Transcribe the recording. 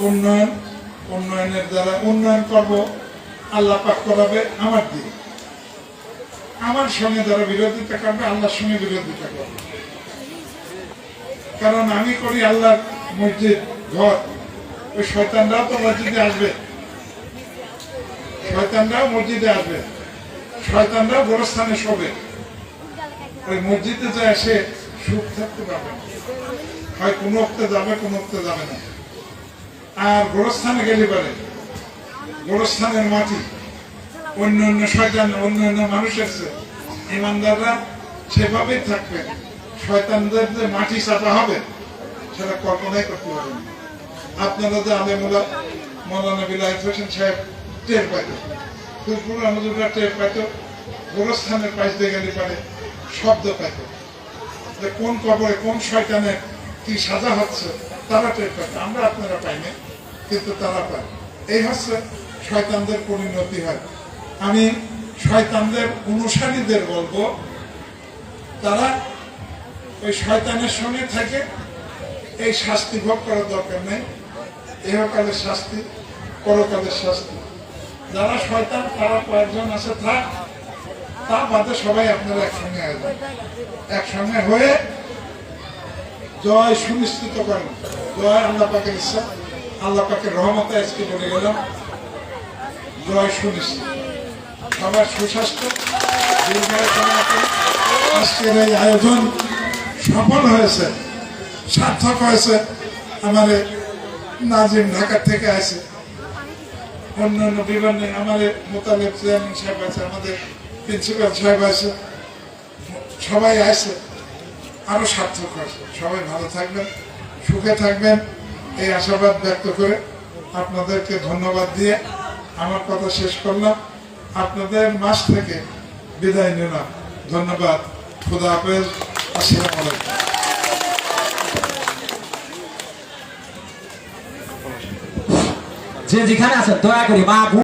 উন্নয়ন, উন্নয়নের দ্বারা উন্নয়ন করব, আল্লাহ পাক করাবে আমার দিয়ে আমার সঙ্গে যারা বিরোধিতা করবে, আল্লাহর সঙ্গে বিরোধিতা করবে। কারণ আমি করি আল্লাহর মসজিদ, ঘর। ওই শয়তানরাও তো মসজিদে আসবে। শয়তানরাও মসজিদে আসবে। শয়তানরাও গোরস্থানে শোবে। ওই মসজিদে যায় এসে সুখ থাকতে পারবে হয় কোনো অক্তে যাবে, কোনো অক্তে যাবে না। আর গোরস্থানে গেলে পারে। গোরস্থানের মাটি অন্য অন্য শয়তান, অন্য অন্য মানুষের চেয়ে ইমানদাররা সেভাবেই থাকবে। শয়তানদের যে মাটি চাপা হবে, সেটা কল্পনাই করতে পারবেন। আপনারা যে আলেমুলা মৌলানা বিলাহিত হোসেন সাহেব টের পাইত ফুলপুর আমাদের টের পাইত, গোরস্থানের পাশ দিয়ে গেলে পারে, শব্দ পাইত। যে কোন কবরে কোন শয়তানে কি সাজা হচ্ছে, তারা টের পায় আমরা আপনারা পাইনি কিন্তু তারা পায়। এই হচ্ছে শয়তানদের পরিণতি হয়। আমি শয়তানদের অনুসারীদের বলব, তারা ওই শয়তানের সঙ্গে থাকে এই শাস্তি ভোগ করার দরকার নেই। এহকালের শাস্তি, পরকালের শাস্তি। যারা শয়তান, তারা কয়েকজন আছে, থাক। তা বাদে সবাই আপনারা একসঙ্গে আসবেন একসঙ্গে হয়ে জয় সুনিশ্চিত করেন। জয় আল্লাহ পাকের ইচ্ছা, আল্লাহ পাকের রহমতে আজকে বলে গেলাম। জয় সুনিশ্চিত। সবার সুস্বাস্থ্য। দীর্ঘায়ু কামনা আজকের এই আয়োজন সফল হয়েছে, সার্থক হয়েছে। আমাদের নাজিম ঢাকা থেকে আছে অন্যান্য অন্য বিভিন্ন আমাদের মোতালেব চেয়ারম্যান সাহেব আছে, আমাদের প্রিন্সিপাল সাহেব আছে সবাই আছে আরও সার্থক হয়েছে সবাই ভালো থাকবেন, সুখে থাকবেন। এই আশাবাদ ব্যক্ত করে আপনাদেরকে ধন্যবাদ দিয়ে আমার কথা শেষ করলাম। আপনাদের মাস থেকে বিদায় নিলাম। ধন্যবাদ। খুদা হাফেজ। আসসালামু আলাইকুম। যে যেখানে আছে দয়া করে বোন